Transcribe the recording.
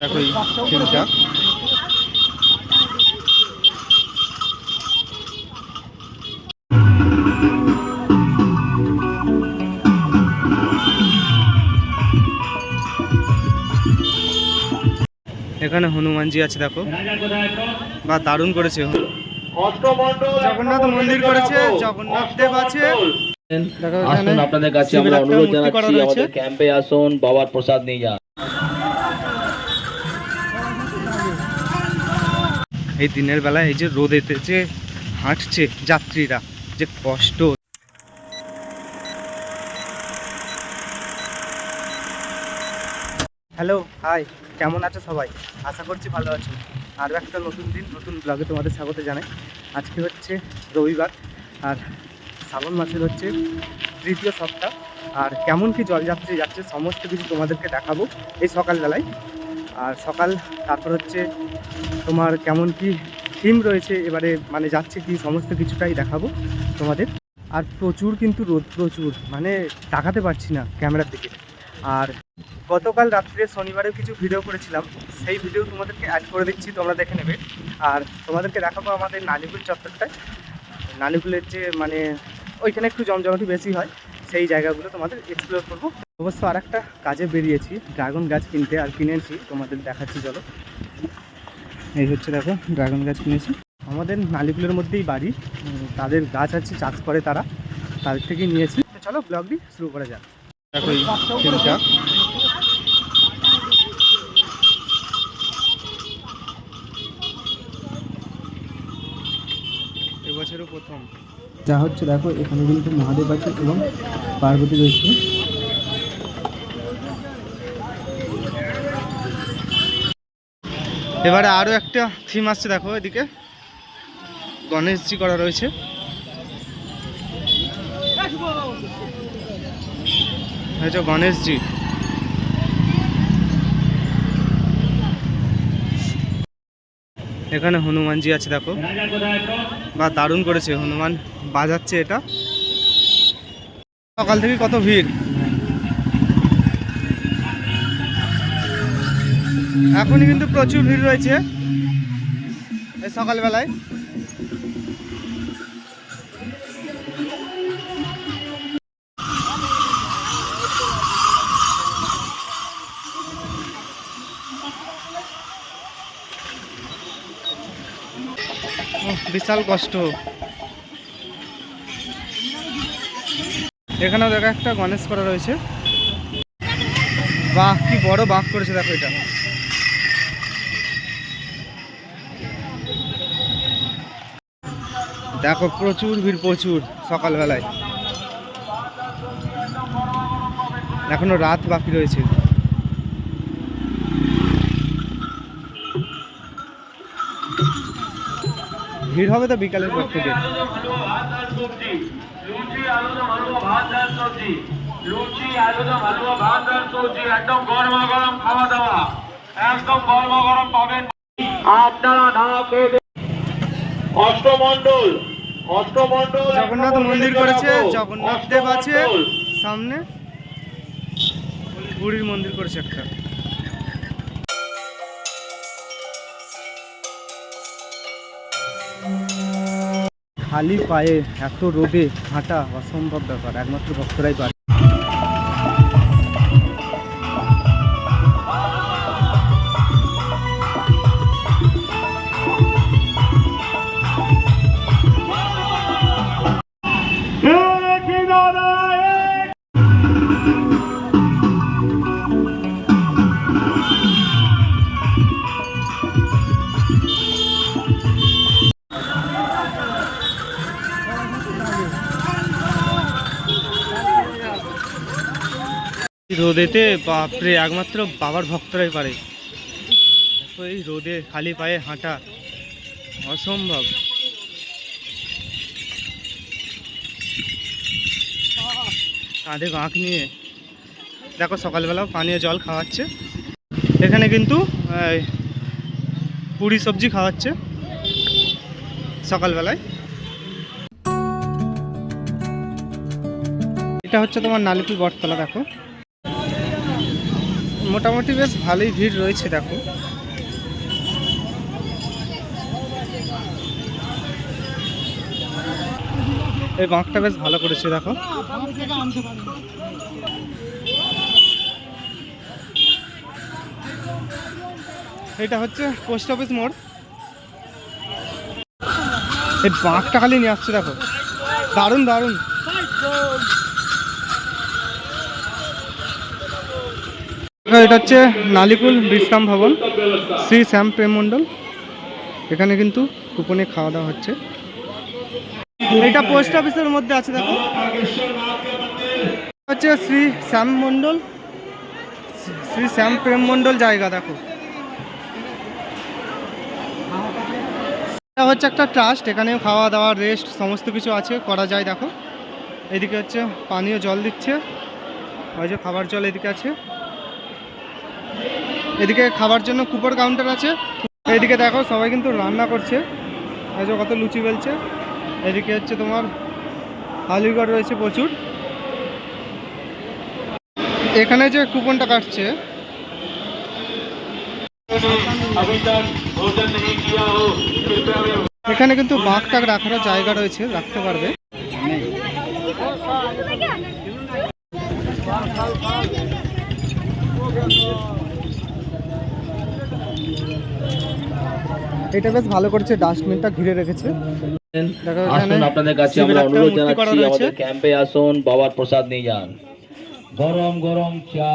দেখো এই এখানে হনুমানজি আছে দেখো। বা দারুণ করেছে। জগন্নাথ মন্দির করেছে জগন্নাথ দেব আছে। আসুন আপনাদের কাছে আমরা অনুরোধ জানাচ্ছি আমাদের ক্যাম্পে আসুন বাবার প্রসাদ নিয়ে যান। এই দিনের বেলায় এই যে রোদেতে যে হাঁটছে যাত্রীরা, যে কষ্ট। হ্যালো হাই কেমন আছো সবাই? আশা করছি ভালো আছো। আরও একটা নতুন দিন, নতুন ব্লগে তোমাদের স্বাগত জানাই। আজকে হচ্ছে রবিবার, আর শ্রাবণ মাসের হচ্ছে তৃতীয় সপ্তাহ। আর কেমন কি জলযাত্রী যাচ্ছে, সমস্ত কিছু তোমাদেরকে দেখাবো এই সকালবেলায়। আর সকাল, তারপর হচ্ছে তোমার কেমন কি থিম রয়েছে, এবারে মানে যাচ্ছে কি, সমস্ত কিছুটাই দেখাবো তোমাদের। আর প্রচুর কিন্তু রোদ, প্রচুর মানে তাকাতে পারছি না ক্যামেরার দিকে। আর গতকাল রাত্রে শনিবারেও কিছু ভিডিও করেছিলাম, সেই ভিডিও তোমাদেরকে অ্যাড করে দিচ্ছি, তোমরা দেখে নেবে। আর তোমাদেরকে দেখাবো আমাদের নালিপুর চত্বরটায় নালিপুলের যে মানে ওইখানে একটু জমজমাটি বেশি হয়, সেই জায়গাগুলো তোমাদের এক্সপ্লোর করব। অবশ্য আর একটা কাজে বেরিয়েছি ড্রাগন গাছ কিনতে আর কিনেছি, তোমাদের দেখাচ্ছি, চলো। এই হচ্ছে দেখো ড্রাগন গাছ কিনেছি। আমাদের নালিকুলের মধ্যেই বাড়ি তাদের গাছ আছে, চাষ করে তারা তাদের থেকেই নিয়েছি। তো চলো ব্লগটি শুরু করা যাক। দেখো এবছরও প্রথম। যা হচ্ছে দেখো, এখানে কিন্তু মহাদেব আছে এবং পার্বতী রয়েছে। এবারে আরও একটা থিম আসছে, দেখো এদিকে। গণেশজি করা রয়েছে। গণেশজি। এখানে হনুমানজি আছে, দেখো। বা দারুণ করেছে, হনুমান বাজাচ্ছে এটা। সকাল থেকে কত ভিড়। এখনই কিন্তু প্রচুর ভিড় রয়েছে এই সকালবেলায়। বিশাল কষ্ট। এখানেও দেখো একটা গণেশ করা রয়েছে। বাহ, কি বড় বাঘ করেছে দেখো এটা। দেখো প্রচুর ভিড়, প্রচুর সকালবেলায়। এখনও রাত বাকি রয়েছে। ভিড় হবে তো বিকালের পর থেকে। একদম গরমা খাওয়া দাওয়া। একদম গরমা পাবেন। আপনারা খেয়ে অষ্টমণ্ডল অষ্টমণ্ডল জগন্নাথ মন্দির করেছে জগন্নাথ দেব আছে। সামনে পুরীর মন্দির করেছে একটা। খালি পায়ে এত রোদে হাঁটা অসম্ভব ব্যাপার একমাত্র ভক্তরাই পারে। রোদেতে বাপরে, একমাত্র বাবার ভক্তরাই পারে। এই রোদে খালি পায়ে হাঁটা, অসম্ভব। কাঁধে বাঁক নিয়ে, দেখো সকালবেলাও পানীয় জল খাওয়াচ্ছে। এখানে কিন্তু পুরি সবজি খাওয়াচ্ছে সকালবেলায়। এটা হচ্ছে তোমার নালিপুর বটতলা, দেখো। মোটামুটি বেশ ভালোই ভিড় রয়েছে, দেখো। এই বাঁকটা বেশ ভালো করেছে, দেখো। এটা হচ্ছে পোস্ট অফিস মোড়। এই বাঁকটা খালি নিয়ে আসছে, দেখো। দারুণ দারুণ। এটা হচ্ছে নালিকুল বিশ্রাম ভবন, শ্রী শ্যাম প্রেম মণ্ডল। এখানে কিন্তু কুপনে খাওয়া দাওয়া হচ্ছে। এটা পোস্ট অফিসের মধ্যে আছে, দেখো। হচ্ছে শ্রী শ্যাম মণ্ডল, শ্রী শ্যাম প্রেম মণ্ডল জায়গা, দেখো। এটা হচ্ছে একটা ট্রাস্ট এখানে খাওয়া দাওয়া, রেস্ট, সমস্ত কিছু আছে, করা যায়, দেখো। এদিকে হচ্ছে পানীয় জল দিচ্ছে, ওই যে খাবার জল এদিকে আছে। এদিকে খাবার জন্য কুপার কাউন্টার আছে। এদিকে দেখো, সবাই কিন্তু রান্না করছে। এসব যে কত লুচি ফেলছে এদিকে হচ্ছে তোমার আলিগড় রয়েছে প্রচুর। এখানে যে কুপনটা কাটছে। এখানে কিন্তু বাঘ টাক রাখার জায়গা রয়েছে, রাখতে পারবে। এটা বেশ ভালো করেছে ডাস্টবিনটা ঘিরে রেখেছে। আসুন আপনাদের কাছে আমরা অনুরোধ জানাচ্ছি আমাদের ক্যাম্পে আসুন বাবার প্রসাদ নিয়ে যান। গরম গরম চা।